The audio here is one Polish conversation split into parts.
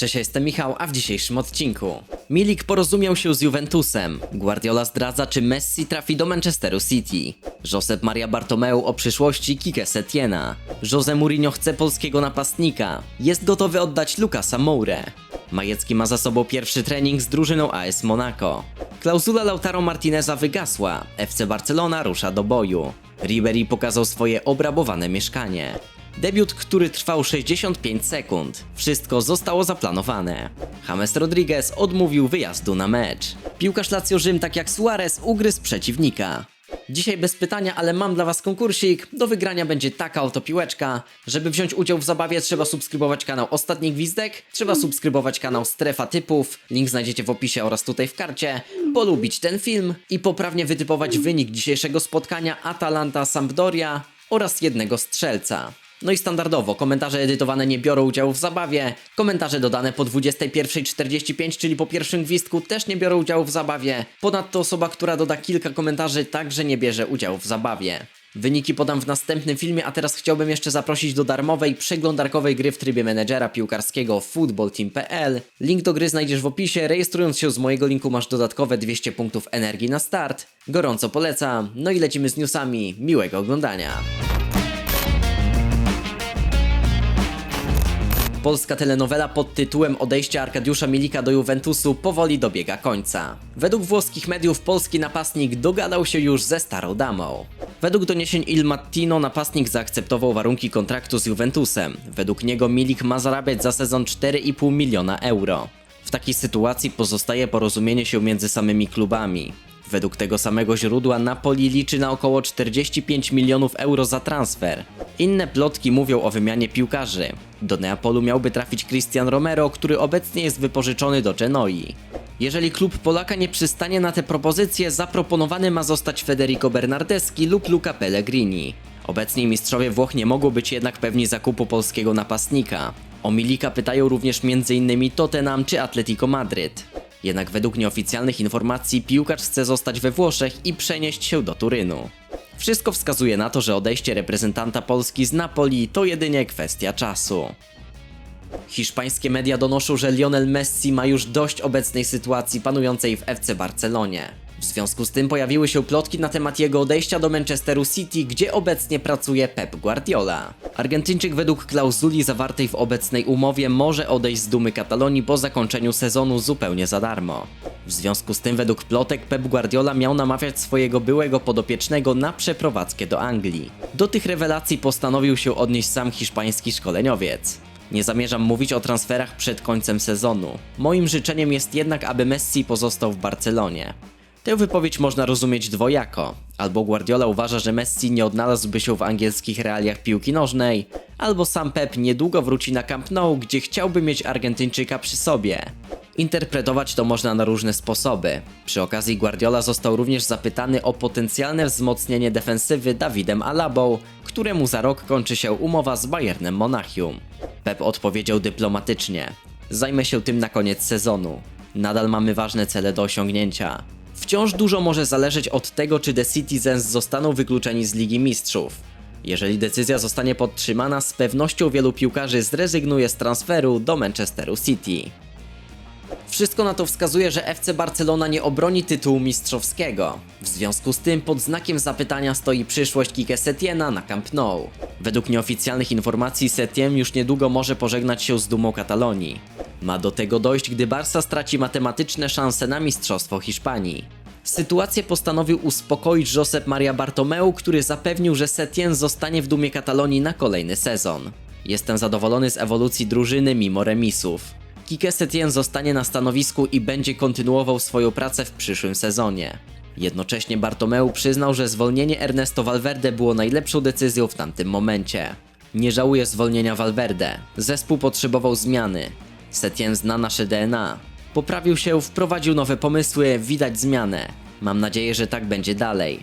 Cześć, jestem Michał, a w dzisiejszym odcinku. Milik porozumiał się z Juventusem, Guardiola zdradza czy Messi trafi do Manchesteru City, Josep Maria Bartomeu o przyszłości Kike Setiena, Jose Mourinho chce polskiego napastnika, jest gotowy oddać Lucasa Moure, Majecki ma za sobą pierwszy trening z drużyną AS Monaco, klauzula Lautaro Martineza wygasła, FC Barcelona rusza do boju, Ribery pokazał swoje obrabowane mieszkanie, Debiut, który trwał 65 sekund. Wszystko zostało zaplanowane. James Rodriguez odmówił wyjazdu na mecz. Piłkarz Lazio Rzym, tak jak Suarez, ugryzł przeciwnika. Dzisiaj bez pytania, ale mam dla Was konkursik. Do wygrania będzie taka oto piłeczka. Żeby wziąć udział w zabawie trzeba subskrybować kanał Ostatni Gwizdek, trzeba subskrybować kanał Strefa Typów, link znajdziecie w opisie oraz tutaj w karcie, polubić ten film i poprawnie wytypować wynik dzisiejszego spotkania Atalanta-Sampdoria oraz jednego strzelca. No i standardowo, komentarze edytowane nie biorą udziału w zabawie, komentarze dodane po 21.45, czyli po pierwszym gwizdku też nie biorą udziału w zabawie. Ponadto osoba, która doda kilka komentarzy także nie bierze udziału w zabawie. Wyniki podam w następnym filmie, a teraz chciałbym jeszcze zaprosić do darmowej, przeglądarkowej gry w trybie menedżera piłkarskiego footballteam.pl. Link do gry znajdziesz w opisie, rejestrując się z mojego linku masz dodatkowe 200 punktów energii na start. Gorąco polecam, no i lecimy z newsami, miłego oglądania. Polska telenowela pod tytułem Odejście Arkadiusza Milika do Juventusu powoli dobiega końca. Według włoskich mediów polski napastnik dogadał się już ze starą damą. Według doniesień Il Mattino napastnik zaakceptował warunki kontraktu z Juventusem. Według niego Milik ma zarabiać za sezon 4,5 miliona euro. W takiej sytuacji pozostaje porozumienie się między samymi klubami. Według tego samego źródła Napoli liczy na około 45 milionów euro za transfer. Inne plotki mówią o wymianie piłkarzy. Do Neapolu miałby trafić Christian Romero, który obecnie jest wypożyczony do Genoi. Jeżeli klub Polaka nie przystanie na te propozycje, zaproponowany ma zostać Federico Bernardeschi lub Luca Pellegrini. Obecni mistrzowie Włoch nie mogą być jednak pewni zakupu polskiego napastnika. O Milika pytają również m.in. Tottenham czy Atletico Madryt. Jednak według nieoficjalnych informacji piłkarz chce zostać we Włoszech i przenieść się do Turynu. Wszystko wskazuje na to, że odejście reprezentanta Polski z Napoli to jedynie kwestia czasu. Hiszpańskie media donoszą, że Lionel Messi ma już dość obecnej sytuacji panującej w FC Barcelonie. W związku z tym pojawiły się plotki na temat jego odejścia do Manchesteru City, gdzie obecnie pracuje Pep Guardiola. Argentyńczyk według klauzuli zawartej w obecnej umowie może odejść z dumy Katalonii po zakończeniu sezonu zupełnie za darmo. W związku z tym według plotek Pep Guardiola miał namawiać swojego byłego podopiecznego na przeprowadzkę do Anglii. Do tych rewelacji postanowił się odnieść sam hiszpański szkoleniowiec. Nie zamierzam mówić o transferach przed końcem sezonu. Moim życzeniem jest jednak, aby Messi pozostał w Barcelonie. Tę wypowiedź można rozumieć dwojako. Albo Guardiola uważa, że Messi nie odnalazłby się w angielskich realiach piłki nożnej, albo sam Pep niedługo wróci na Camp Nou, gdzie chciałby mieć Argentyńczyka przy sobie. Interpretować to można na różne sposoby. Przy okazji Guardiola został również zapytany o potencjalne wzmocnienie defensywy Dawidem Alabą, któremu za rok kończy się umowa z Bayernem Monachium. Pep odpowiedział dyplomatycznie: Zajmę się tym na koniec sezonu. Nadal mamy ważne cele do osiągnięcia. Wciąż dużo może zależeć od tego, czy The Citizens zostaną wykluczeni z Ligi Mistrzów. Jeżeli decyzja zostanie podtrzymana, z pewnością wielu piłkarzy zrezygnuje z transferu do Manchesteru City. Wszystko na to wskazuje, że FC Barcelona nie obroni tytułu mistrzowskiego. W związku z tym pod znakiem zapytania stoi przyszłość Kike Setiena na Camp Nou. Według nieoficjalnych informacji Setien już niedługo może pożegnać się z dumą Katalonii. Ma do tego dojść, gdy Barca straci matematyczne szanse na mistrzostwo Hiszpanii. Sytuację postanowił uspokoić Josep Maria Bartomeu, który zapewnił, że Setien zostanie w dumie Katalonii na kolejny sezon. Jestem zadowolony z ewolucji drużyny mimo remisów. Kike Setien zostanie na stanowisku i będzie kontynuował swoją pracę w przyszłym sezonie. Jednocześnie Bartomeu przyznał, że zwolnienie Ernesto Valverde było najlepszą decyzją w tamtym momencie. Nie żałuje zwolnienia Valverde. Zespół potrzebował zmiany. Setien zna nasze DNA. Poprawił się, wprowadził nowe pomysły, widać zmianę. Mam nadzieję, że tak będzie dalej.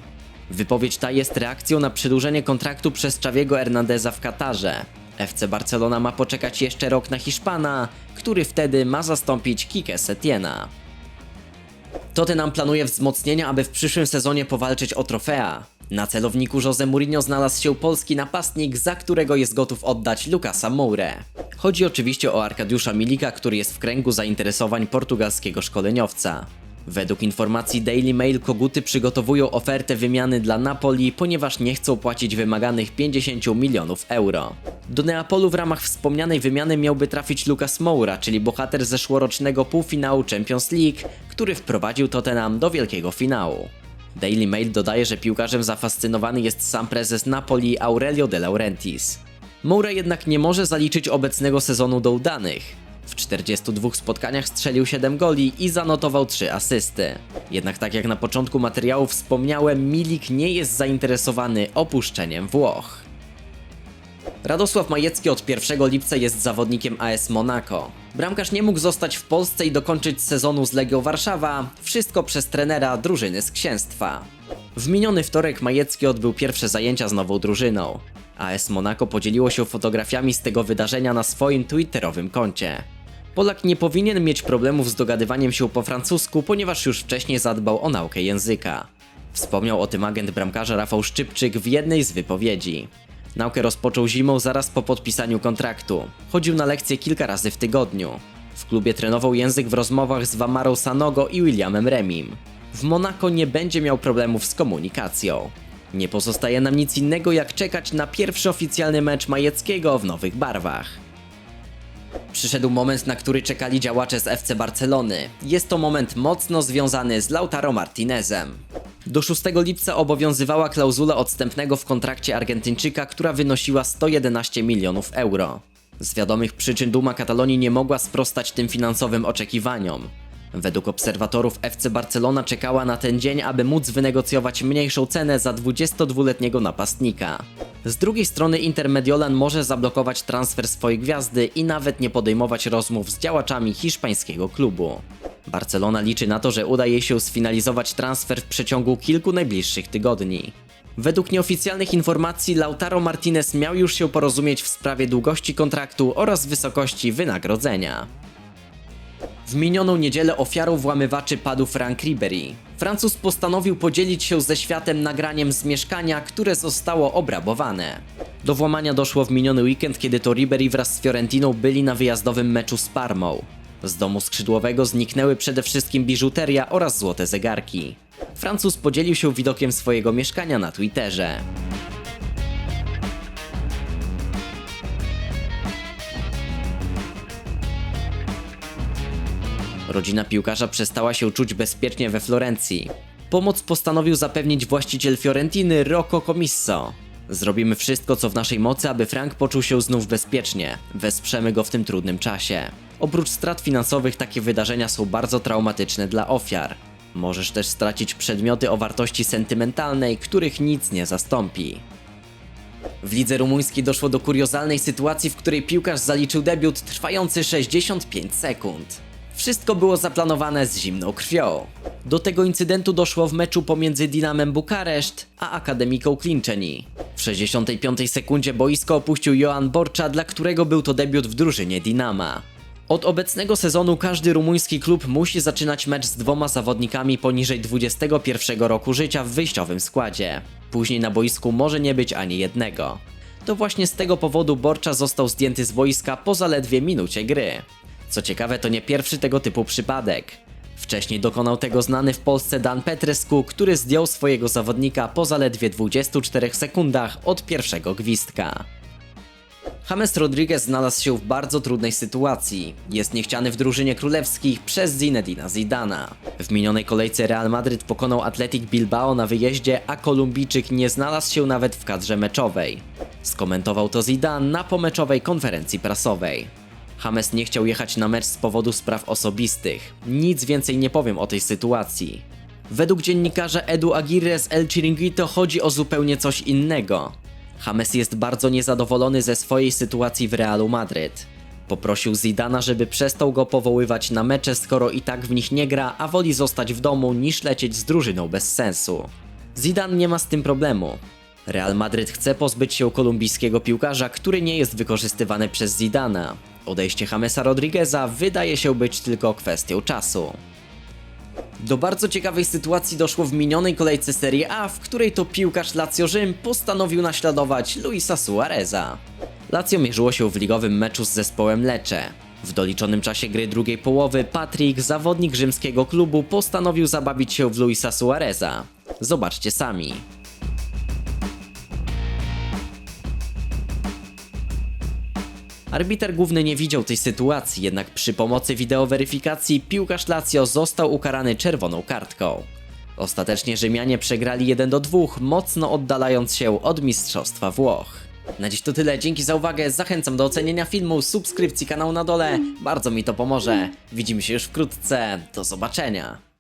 Wypowiedź ta jest reakcją na przedłużenie kontraktu przez Xaviego Hernandeza w Katarze. FC Barcelona ma poczekać jeszcze rok na Hiszpana, który wtedy ma zastąpić Kike Setiena. Tottenham planuje wzmocnienia, aby w przyszłym sezonie powalczyć o trofea. Na celowniku Jose Mourinho znalazł się polski napastnik, za którego jest gotów oddać Lucasa Moure. Chodzi Chodzi oczywiście o Arkadiusza Milika, który jest w kręgu zainteresowań portugalskiego szkoleniowca. Według informacji Daily Mail koguty przygotowują ofertę wymiany dla Napoli, ponieważ nie chcą płacić wymaganych 50 milionów euro. Do Neapolu w ramach wspomnianej wymiany miałby trafić Lucas Moura, czyli bohater zeszłorocznego półfinału Champions League, który wprowadził Tottenham do wielkiego finału. Daily Mail dodaje, że piłkarzem zafascynowany jest sam prezes Napoli Aurelio De Laurentiis. Moura jednak nie może zaliczyć obecnego sezonu do udanych. W 42 spotkaniach strzelił 7 goli i zanotował 3 asysty. Jednak tak jak na początku materiału wspomniałem, Milik nie jest zainteresowany opuszczeniem Włoch. Radosław Majecki od 1 lipca jest zawodnikiem AS Monaco. Bramkarz nie mógł zostać w Polsce i dokończyć sezonu z Legią Warszawa, wszystko przez trenera drużyny z księstwa. W miniony wtorek Majecki odbył pierwsze zajęcia z nową drużyną. AS Monaco podzieliło się fotografiami z tego wydarzenia na swoim twitterowym koncie. Polak nie powinien mieć problemów z dogadywaniem się po francusku, ponieważ już wcześniej zadbał o naukę języka. Wspomniał o tym agent bramkarza Rafał Szczypczyk w jednej z wypowiedzi. Naukę rozpoczął zimą zaraz po podpisaniu kontraktu. Chodził na lekcje kilka razy w tygodniu. W klubie trenował język w rozmowach z Wamarą Sanogo i Williamem Remim. W Monako nie będzie miał problemów z komunikacją. Nie pozostaje nam nic innego jak czekać na pierwszy oficjalny mecz Majeckiego w nowych barwach. Przyszedł moment, na który czekali działacze z FC Barcelony. Jest to moment mocno związany z Lautaro Martinezem. Do 6 lipca obowiązywała klauzula odstępnego w kontrakcie Argentyńczyka, która wynosiła 111 milionów euro. Z wiadomych przyczyn Duma Katalonii nie mogła sprostać tym finansowym oczekiwaniom. Według obserwatorów FC Barcelona czekała na ten dzień, aby móc wynegocjować mniejszą cenę za 22-letniego napastnika. Z drugiej strony Inter Mediolan może zablokować transfer swojej gwiazdy i nawet nie podejmować rozmów z działaczami hiszpańskiego klubu. Barcelona liczy na to, że uda jej się sfinalizować transfer w przeciągu kilku najbliższych tygodni. Według nieoficjalnych informacji Lautaro Martinez miał już się porozumieć w sprawie długości kontraktu oraz wysokości wynagrodzenia. W minioną niedzielę ofiarą włamywaczy padł Frank Ribery. Francuz postanowił podzielić się ze światem nagraniem z mieszkania, które zostało obrabowane. Do włamania doszło w miniony weekend, kiedy to Ribery wraz z Fiorentiną byli na wyjazdowym meczu z Parmą. Z domu skrzydłowego zniknęły przede wszystkim biżuteria oraz złote zegarki. Francuz podzielił się widokiem swojego mieszkania na Twitterze. Rodzina piłkarza przestała się czuć bezpiecznie we Florencji. Pomoc postanowił zapewnić właściciel Fiorentiny Rocco Comisso. Zrobimy wszystko, co w naszej mocy, aby Frank poczuł się znów bezpiecznie. Wesprzemy go w tym trudnym czasie. Oprócz strat finansowych, takie wydarzenia są bardzo traumatyczne dla ofiar. Możesz też stracić przedmioty o wartości sentymentalnej, których nic nie zastąpi. W lidze rumuńskiej doszło do kuriozalnej sytuacji, w której piłkarz zaliczył debiut trwający 65 sekund. Wszystko było zaplanowane z zimną krwią. Do tego incydentu doszło w meczu pomiędzy Dinamem Bukareszt a Akademiką Klinczeni. W 65 sekundzie boisko opuścił Joan Borcza, dla którego był to debiut w drużynie Dinama. Od obecnego sezonu każdy rumuński klub musi zaczynać mecz z dwoma zawodnikami poniżej 21 roku życia w wyjściowym składzie. Później na boisku może nie być ani jednego. To właśnie z tego powodu Borcza został zdjęty z boiska po zaledwie minucie gry. Co ciekawe, to nie pierwszy tego typu przypadek. Wcześniej dokonał tego znany w Polsce Dan Petrescu, który zdjął swojego zawodnika po zaledwie 24 sekundach od pierwszego gwizdka. James Rodriguez znalazł się w bardzo trudnej sytuacji. Jest niechciany w drużynie królewskich przez Zinedina Zidana. W minionej kolejce Real Madryt pokonał Athletic Bilbao na wyjeździe, a Kolumbijczyk nie znalazł się nawet w kadrze meczowej. Skomentował to Zidane na pomeczowej konferencji prasowej. James nie chciał jechać na mecz z powodu spraw osobistych. Nic więcej nie powiem o tej sytuacji. Według dziennikarza Edu Aguirre z El Chiringuito chodzi o zupełnie coś innego. James jest bardzo niezadowolony ze swojej sytuacji w Realu Madryt. Poprosił Zidana, żeby przestał go powoływać na mecze, skoro i tak w nich nie gra, a woli zostać w domu niż lecieć z drużyną bez sensu. Zidane nie ma z tym problemu. Real Madryt chce pozbyć się kolumbijskiego piłkarza, który nie jest wykorzystywany przez Zidana. Odejście Jamesa Rodrigueza wydaje się być tylko kwestią czasu. Do bardzo ciekawej sytuacji doszło w minionej kolejce Serie A, w której to piłkarz Lazio Rzym postanowił naśladować Luisa Suareza. Lazio mierzyło się w ligowym meczu z zespołem Lecce. W doliczonym czasie gry drugiej połowy Patrick, zawodnik rzymskiego klubu, postanowił zabawić się w Luisa Suareza. Zobaczcie sami. Arbiter główny nie widział tej sytuacji, jednak przy pomocy wideoweryfikacji piłkarz Lazio został ukarany czerwoną kartką. Ostatecznie Rzymianie przegrali 1 do 2, mocno oddalając się od mistrzostwa Włoch. Na dziś to tyle, dzięki za uwagę, zachęcam do ocenienia filmu, subskrypcji kanału na dole, bardzo mi to pomoże. Widzimy się już wkrótce, do zobaczenia.